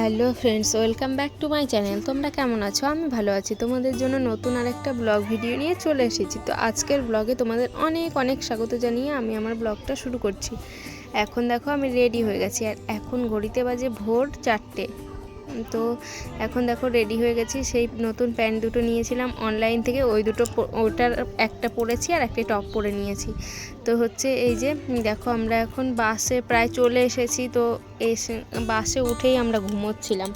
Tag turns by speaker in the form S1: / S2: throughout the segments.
S1: Hello friends, welcome back to my channel. তোমরা কেমন আছো? আমি ভালো আছি। তোমাদের জন্য নতুন আরেকটা ব্লগ ভিডিও নিয়ে চলে এসেছি। তো আজকের ব্লগে তোমাদের অনেক অনেক স্বাগত জানিয়ে আমি আমার ব্লগটা শুরু করছি। এখন দেখো আমি রেডি হয়ে গেছি। আর এখন ঘড়িতে বাজে ভোর চারটে। তো এখন দেখো রেডি হয়ে গেছি। সেই নতুন প্যান্ট দুটো নিয়েছিলাম। অনলাইন থেকে ওই দুটো ওটার একটা পরেছি আর একটা টপ পরে নিয়েছি। তো হচ্ছে এই যে, দেখো আমরা এখন বাসে প্রায় চলে এসেছি। তো এসে বাসে উঠেই আমরা ঘুমোচ্ছিলাম।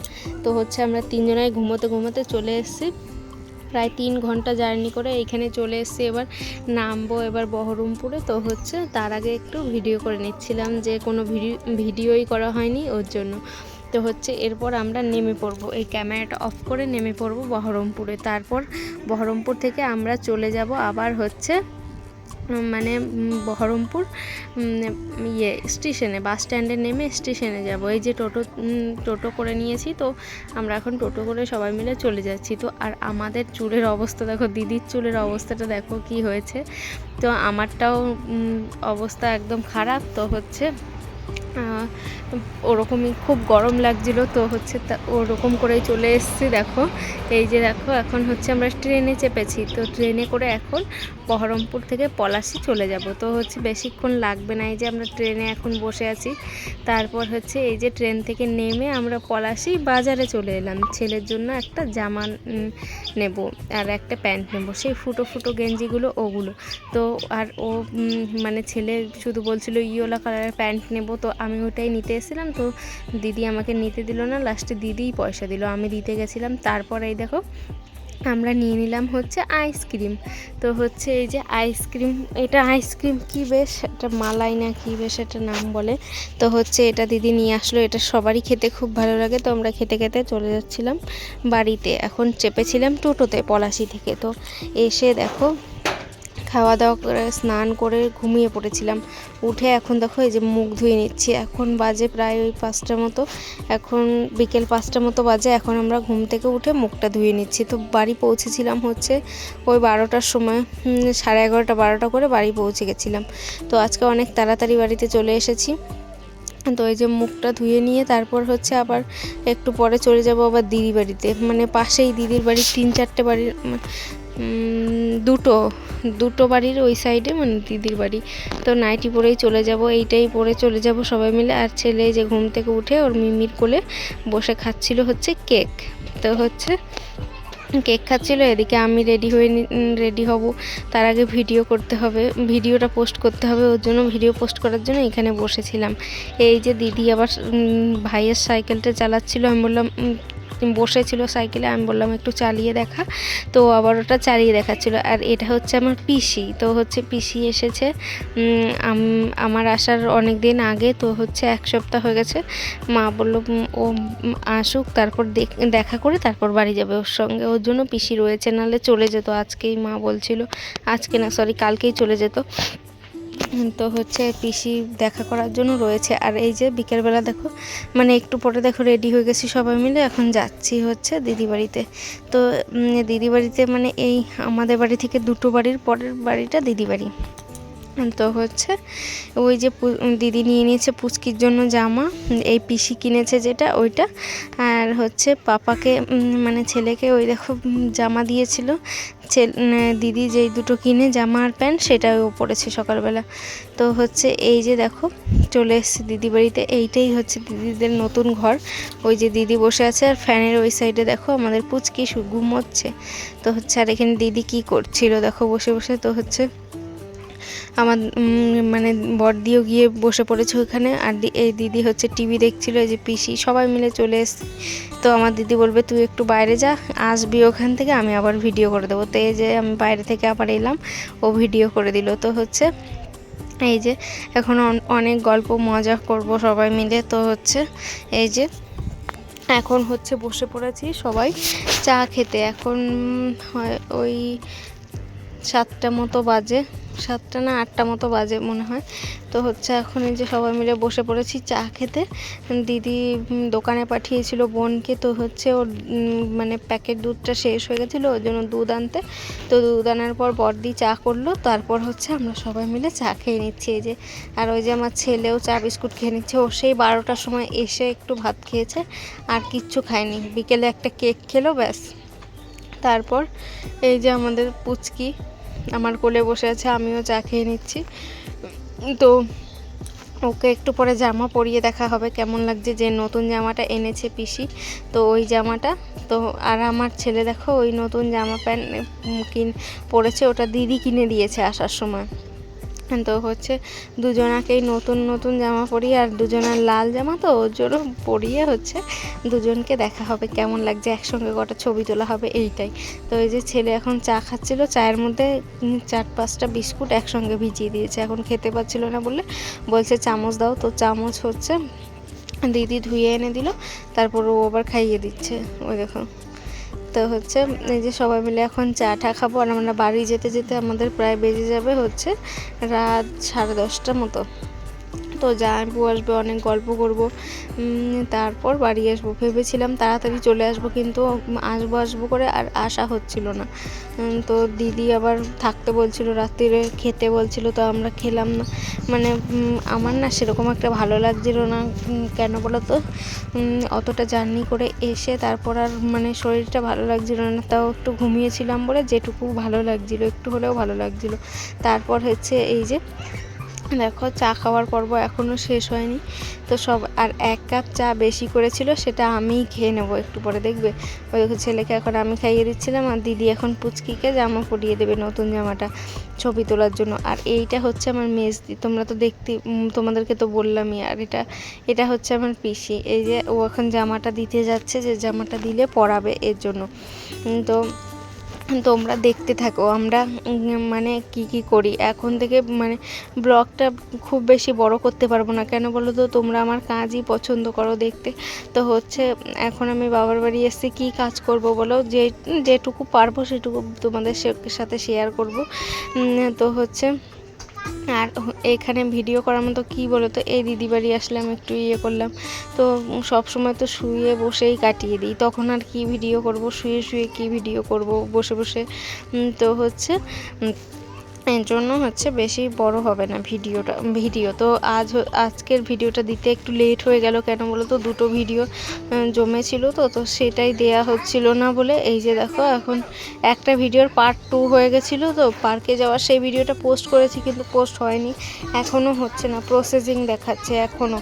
S1: তো হচ্ছে আমরা তিনজনাই ঘুমোতে ঘুমোতে চলে এসেছি। প্রায় তিন ঘণ্টা জার্নি করে এইখানে চলে এসেছি। এবার নামবো এবার বহরমপুরে। তো হচ্ছে তার আগে একটু ভিডিও করে নিচ্ছিলাম যে কোনো ভিডিও ভিডিওই করা হয়নি ওর জন্য। তো হচ্ছে। এরপর আমরা নেমে পড়ব। এই ক্যামেরাটা অফ করে নেমে পড়ব বহরমপুরে। তারপর বহরমপুর থেকে আমরা চলে যাব আবার হচ্ছে মানে বহরমপুর ইয়ে স্টেশনে, বাস স্ট্যান্ডে নেমে স্টেশনে যাব। এই যে টোটো টোটো করে নিয়েছি তো আমরা এখন টোটো করে সবাই মিলে চলে যাচ্ছি। তো আর আমাদের চুলের অবস্থা দেখো, দিদির চুলের অবস্থাটা দেখো কি হয়েছে। তো আমারটাও অবস্থা একদম খারাপ। তো হচ্ছে ওরকমই খুব গরম লাগছিল, তো হচ্ছে তা ওরকম করেই চলে এসেছি, দেখো। এই যে দেখো, এখন হচ্ছে আমরা ট্রেনে চেপেছি, তো ট্রেনে করে এখন বহরমপুর থেকে পলাশি চলে যাব। তো হচ্ছে বেশিক্ষণ লাগবে না এই যে আমরা ট্রেনে এখন বসে আছি। তারপর হচ্ছে এই যে ট্রেন থেকে নেমে আমরা পলাশি বাজারে চলে এলাম। ছেলের জন্য একটা জামা নেব আর একটা প্যান্ট নেব, সেই ফুটো ফুটো গেঞ্জিগুলো, ওগুলো। তো আর ও মানে ছেলে শুধু বলছিল ইয়োলা কালারের প্যান্ট নেব তো আমি ওটাই নিতে এসেছিলাম। তো দিদি আমাকে নিতে দিল না লাস্টে দিদিই পয়সা দিল। আমি দিতে গেছিলাম, তারপর এই দেখো, আমরা নিয়ে নিলাম হচ্ছে আইসক্রিম তো হচ্ছে এই যে আইসক্রিম এটা আইসক্রিম কি বেশ? একটা মালাই না কি বেশ? একটা নাম বলে। তো হচ্ছে এটা দিদি নিয়ে আসলো, এটা সবারই খেতে খুব ভালো লাগে। তো আমরা খেতে খেতে চলে যাচ্ছিলাম বাড়িতে। এখন চেপেছিলাম টোটোতে, পলাশি থেকে। তো এসে দেখো খাওয়া দাওয়া করে স্নান করে ঘুমিয়ে পড়েছিলাম। উঠে এখন দেখো এই যে মুখ ধুয়ে নিচ্ছি। এখন বাজে প্রায় ওই পাঁচটার মতো। এখন বিকেল পাঁচটার মতো বাজে। এখন আমরা ঘুম থেকে উঠে মুখটা ধুয়ে নিচ্ছি। তো বাড়ি পৌঁছেছিলাম হচ্ছে ওই বারোটার সময়। সাড়ে এগারোটা, বারোটা করে বাড়ি পৌঁছে গেছিলাম। তো আজকে অনেক তাড়াতাড়ি বাড়িতে চলে এসেছি। তো এই যে মুখটা ধুয়ে নিয়ে তারপর হচ্ছে আবার একটু পরে চলে যাব আবার দিদি বাড়িতে। মানে পাশেই দিদির বাড়ির তিন চারটে বাড়ির দুটো দুটো বাড়ির ওই সাইডে মানে দিদির বাড়ি। তো নাইটি পরেই চলে যাব, এইটাই পরে চলে যাব সবাই মিলে। আর ছেলে যে ঘুম থেকে উঠে ওর মিমির কোলে বসে খাচ্ছিল হচ্ছে কেক তো হচ্ছে কেক খাচ্ছিল, এদিকে আমি রেডি হয়ে রেডি হব। তার আগে ভিডিও করতে হবে ভিডিওটা পোস্ট করতে হবে। ওর জন্য ভিডিও পোস্ট করার জন্য এখানে বসেছিলাম। এই যে দিদি আবার ভাইয়ের সাইকেলটা চালাচ্ছিল, আমি বললাম উম, বসেছিল সাইকেলে আমি বললাম একটু চালিয়ে দেখা। তো আবার ওটা চালিয়ে দেখাচ্ছিল। আর এটা হচ্ছে আমার পিসি। তো হচ্ছে পিসি এসেছে। আমার আসার অনেক দিন আগে তো হচ্ছে এক সপ্তাহ হয়ে গেছে। মা বলল ও আসুক তারপর দেখ- করে তারপর বাড়ি যাবে। ওর সঙ্গে ওর জন্য পিসি রয়েছে নাহলে চলে যেত। আজকেই মা বলছিল আজকে না সরি কালকেই চলে যেত। তো হচ্ছে পিসি দেখা করার জন্য রয়েছে। আর এই যে বিকেলবেলা দেখো মানে একটু পরে দেখো রেডি হয়ে গেছি সবাই মিলে, এখন যাচ্ছি হচ্ছে দিদি বাড়িতে। তো দিদি বাড়িতে মানে এই আমাদের বাড়ি থেকে দুটো বাড়ির পরের বাড়িটা দিদি বাড়ি। তো হচ্ছে ওই যে দিদি নিয়ে নিয়েছে পুচকির জন্য জামা, এই পিসি কিনেছে যেটা, ওইটা। আর হচ্ছে পাপাকে মানে ছেলেকে ওই দেখো জামা দিয়েছিল। ছেলে দিদি যেই দুটো কিনে জামা আর প্যান্ট, সেটাই ও পরেছে সকালবেলা। তো হচ্ছে এই যে দেখো, চলে এসেছে দিদি বাড়িতে। এইটাই হচ্ছে দিদিদের নতুন ঘর। ওই যে দিদি বসে আছে, আর ফ্যানের ওই সাইডে দেখো আমাদের পুচকি ঘুমোচ্ছে। তো হচ্ছে আর এখানে দিদি কি করছিল দেখো বসে বসে। তো হচ্ছে আমার মানে বড়দিও গিয়ে বসে পড়েছে ওখানে আর এই দিদি হচ্ছে টিভি দেখছিল, এই যে পিসি সবাই মিলে চলে এসছে। তো আমার দিদি বলবে, তুই একটু বাইরে যা, আসবি ওখান থেকে, আমি আবার ভিডিও করে দেবো। তো এই যে আমি বাইরে থেকে আবার এলাম, ও ভিডিও করে দিল। তো হচ্ছে এই যে এখন অন- অনেক গল্প, মজা করব সবাই মিলে। তো হচ্ছে এই যে এখন হচ্ছে বসে পড়েছি সবাই চা খেতে। এখন হয় ওই সাতটা মতো বাজে, সাতটা না আটটা মতো বাজে মনে হয়। তো হচ্ছে এখন এই যে সবাই মিলে বসে পড়েছি চা খেতে। দিদি দোকানে পাঠিয়েছিল বোনকে, তো হচ্ছে ওর মানে প্যাকেট দুধটা শেষ হয়ে গেছিল ওর জন্য দুধ আনতে। তো দুধ আনার পর বর্দি চা করল, তারপর হচ্ছে আমরা সবাই মিলে চা খেয়ে নিচ্ছি এই যে। আর ওই যে আমার ছেলেও চা বিস্কুট খেয়ে নিচ্ছে, ও সেই বারোটার সময় এসে একটু ভাত খেয়েছে, আর কিচ্ছু খায়নি। বিকেলে একটা কেক খেলো, ব্যাস। তারপর এই যে আমাদের পুচকি আমার কোলে বসে আছে, আমিও চা খেয়ে নিচ্ছি। তো ওকে একটু পরে জামা পরিয়ে দেখা হবে, কেমন লাগছে যে নতুন জামাটা এনেছে পিসি। তো ওই জামাটা, তো আর আমার ছেলে দেখো, ওই নতুন জামা প্যান্ট কিন, পরেছে, ওটা দিদি কিনে দিয়েছে আসার সময়। তো হচ্ছে দুজনাকেই নতুন নতুন জামা পরিয়ে আর দুজনের লাল জামা তো ওর জন্য পরিয়ে হচ্ছে দুজনকে দেখা হবে, কেমন লাগছে? একসঙ্গে কটা ছবি তোলা হবে, এইটাই। তো এই যে ছেলে এখন চা খাচ্ছিল, চায়ের মধ্যে চার পাঁচটা বিস্কুট একসঙ্গে ভিজিয়ে দিয়েছে, এখন খেতে পাচ্ছিল না বলে বলছে, চামচ দাও। তো চামচ হচ্ছে দিদি ধুয়ে এনে দিল, তারপর ও আবার খাইয়ে দিচ্ছে। ওই দেখো। তো হচ্ছে। এই যে সবাই মিলে এখন চা টা খাব আর আমরা বাড়ি যেতে যেতে আমাদের প্রায় বেজে যাবে হচ্ছে রাত সাড়ে দশটা মতো। তো জামাইবু আসবে, অনেক গল্প করব। তারপর বাড়ি আসব। ভেবেছিলাম তাড়াতাড়ি চলে আসব, কিন্তু আসব আসব করে আর আসা হচ্ছিল না। তো দিদি আবার থাকতে বলছিল, রাত্রিরে খেতে বলছিল, তো আমরা খেলাম না। মানে আমার না সেরকম একটা ভালো লাগছিল না। কেন বলো তো? অতটা জার্নি করে এসে তারপর আর মানে শরীরটা ভালো লাগছিল না। তাও একটু ঘুমিয়েছিলাম বলে যেটুকু ভালো লাগছিল, একটু হলেও ভালো লাগছিল। তারপর হচ্ছে এই যে দেখো, চা খাওয়ার পর্ব এখনও শেষ হয়নি। তো সব, আর এক কাপ চা বেশি করেছিল, সেটা আমিই খেয়ে নেব। একটু পরে দেখবে। ওই দেখো, ছেলেকে এখন আমি খাইয়ে দিচ্ছিলাম, আর দিদি এখন পুচকিকে জামা পরিয়ে দেবে নতুন জামাটা ছবি তোলার জন্য। আর এইটা হচ্ছে আমার মেজদি। তোমরা তো দেখতে তোমাদেরকে তো বললামই, আর এটা এটা হচ্ছে আমার পিসি। এই যে ও এখন জামাটা দিতে যাচ্ছে, যে জামাটা দিলে পরাবে এর জন্য। তো তোমরা দেখতে থাকো। আমরা মানে কি কি করি? এখন থেকে মানে ব্লগটা খুব বেশি বড় করতে পারব না। কেন বলো তো? তোমরা আমার কাজই পছন্দ করো দেখতে। তো হচ্ছে, এখন আমি বাবার বাড়ি এসে কি কাজ করব বলো? যে, যেটুকু পারব সেটুকু তোমাদের সাথে শেয়ার করব। তো হচ্ছে আর এখানে ভিডিও করার মতো কী বলো তো? এই দিদি বাড়ি আসলাম একটু ইয়ে করলাম। তো সব সময় তো শুয়ে বসেই কাটিয়ে দিই। তখন আর কি ভিডিও করব? শুয়ে শুয়ে কি ভিডিও করব? বসে বসে। তো হচ্ছে এর জন্য হচ্ছে বেশি বড় হবে না ভিডিওটা, ভিডিও। তো আজ আজকের ভিডিওটা দিতে একটু লেট হয়ে গেল কেন বলো তো? দুটো ভিডিও জমেছিল তো তো সেটাই দেয়া হচ্ছিল না বলে এই যে দেখো এখন একটা ভিডিওর পার্ট টু হয়ে গেছিল তো পার্কে যাওয়ার সেই ভিডিওটা পোস্ট করেছি কিন্তু পোস্ট হয়নি। এখনও হচ্ছে না প্রসেসিং দেখাচ্ছে এখনও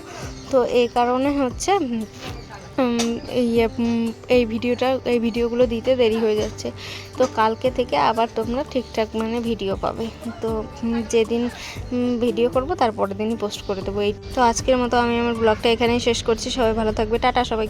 S1: তো এই কারণে হচ্ছে ইয়ে এই ভিডিওটা, এই ভিডিওগুলো দিতে দেরি হয়ে যাচ্ছে। তো কালকে থেকে আবার তোমরা ঠিকঠাক মানে ভিডিও পাবে। তো যেদিন ভিডিও করব তারপরের দিনই পোস্ট করে দেবো। এই তো আজকের মতো আমি আমার ব্লগটা এখানেই শেষ করছি। সবাই ভালো থাকবে। টাটা সবাই